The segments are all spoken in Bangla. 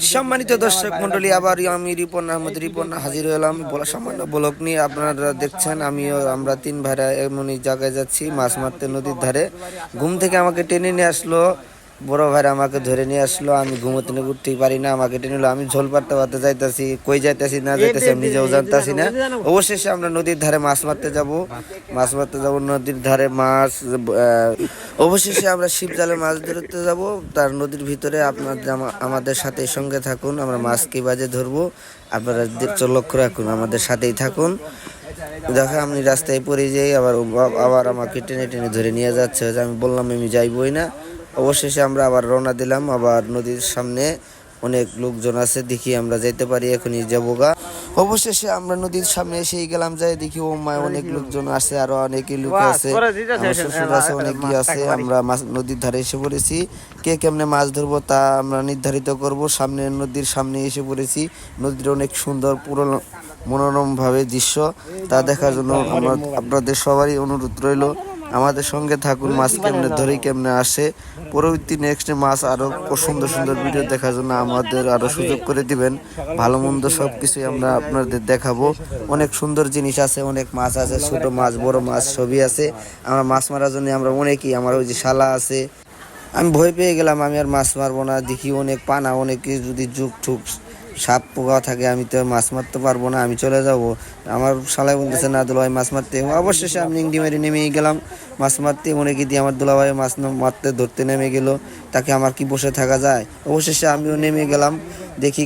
সম্মানিত দর্শক মন্ডলী আবার আমি রিপন আহমদ। রিপন, হাজির হলাম বলা সামান্য ব্লক নিয়ে। আপনারা দেখছেন, আমিও আমরা তিন ভাইরা এমনই জায়গায় যাচ্ছি, মাছ মারতে নদীর ধারে। ঘুম থেকে আমাকে টেনে নিয়ে আসলো বড় ভাইরা আমাকে ধরে নিয়ে আসলো, আমি ঘুমোতে নিয়ে উঠতেই পারি না, আমাকে টেনে আমি ঝোল পাড়তে পারতে যাইতাছি, কই যাইতাছি না যাইতাছি, আমি নিজেও জানতাছি না। অবশেষে আমরা নদীর ধারে মাছ মারতে যাব, মাছ মারতে যাব, নদীর ধারে মাছ অবশেষে আমরা শিব জালে মাছ ধরতে যাব, তার নদীর ভিতরে আপনাদের আমা- আমাদের সাথে সঙ্গে থাকুন, আমরা মাছ কি বাজে ধরবো, আপনারা লক্ষ্য রাখুন, আমাদের সাথেই থাকুন। দেখো আমি রাস্তায় পড়ে যাই, আবার আবার আমাকে টেনে টেনে ধরে নিয়ে যাচ্ছে, আমি বললাম, আমি যাইবই না। অবশেষে আমরা আবার রওনা দিলাম। আবার নদীর সামনে অনেক লোকজন আছে দেখি আমরা যাইতে পারি এখনই যাব গা অবশেষে আমরা নদীর সামনে এসেই গেলাম যাই দেখি ও মায় অনেক লোকজন আছে আরও অনেকই লোক আছে শ্বশুর আছে অনেকই আছে আমরা মাছ নদীর ধারে এসে পড়েছি। কে কেমনে মাছ ধরবো তা আমরা নির্ধারিত করব। সামনে নদীর সামনে এসে পড়েছি। নদীর অনেক সুন্দর পুরো মনোরম ভাবে দৃশ্য। তা দেখার জন্য আমরা আপনাদের সবারই অনুরোধ রইল। আমাদের সঙ্গে থাকুন, মাছ কেমনে, ধরে কেমনে আসে। পরবর্তী নেক্সট মাছ আরও সুন্দর সুন্দর ভিডিও দেখার জন্য আমাদের আরও সুযোগ করে দিবেন। ভালো মন্দ সব কিছুই আমরা আপনাদের দেখাবো। অনেক সুন্দর জিনিস আছে, অনেক মাছ আছে, ছোট মাছ, বড় মাছ, সবই আছে। আমরা মাছ মারার জন্য আমরা অনেকই, আমার ওই যে শালা আছে। আমি ভয় পেয়ে গেলাম, আমি আর মাছ মারবো না, দেখি অনেক পানা, অনেকে যদি যুগ ঠুক সাপ পোকা থাকে, আমি তো মাছ মারতে পারব না, আমি চলে যাব। আমার শালায় বলতেছে, না দুলাভাই, মাছ মারতে অবশেষে আমি ইংডি মেরে নেমেই গেলাম। মাছ মারতে মনে কি দিয়ে আমার দুলাভাই মাছ মারতে ধরতে নেমে গেল। তাকে আমার কি বসে থাকা যায়? অবশেষে আমিও নেমে গেলাম। দেখি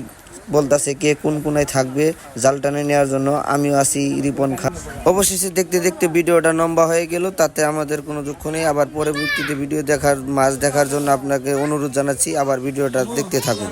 বলতাছে কে কোন কোনায় থাকবে জাল টানে নেওয়ার জন্য। আমিও আছি রিপন খা অবশেষে দেখতে দেখতে ভিডিওটা লম্বা হয়ে গেল, তাতে আমাদের কোনো দুঃখ নেই। আবার পরবর্তীতে ভিডিও দেখার, মাছ দেখার জন্য আপনাকে অনুরোধ জানাচ্ছি। আবার ভিডিওটা দেখতে থাকুন।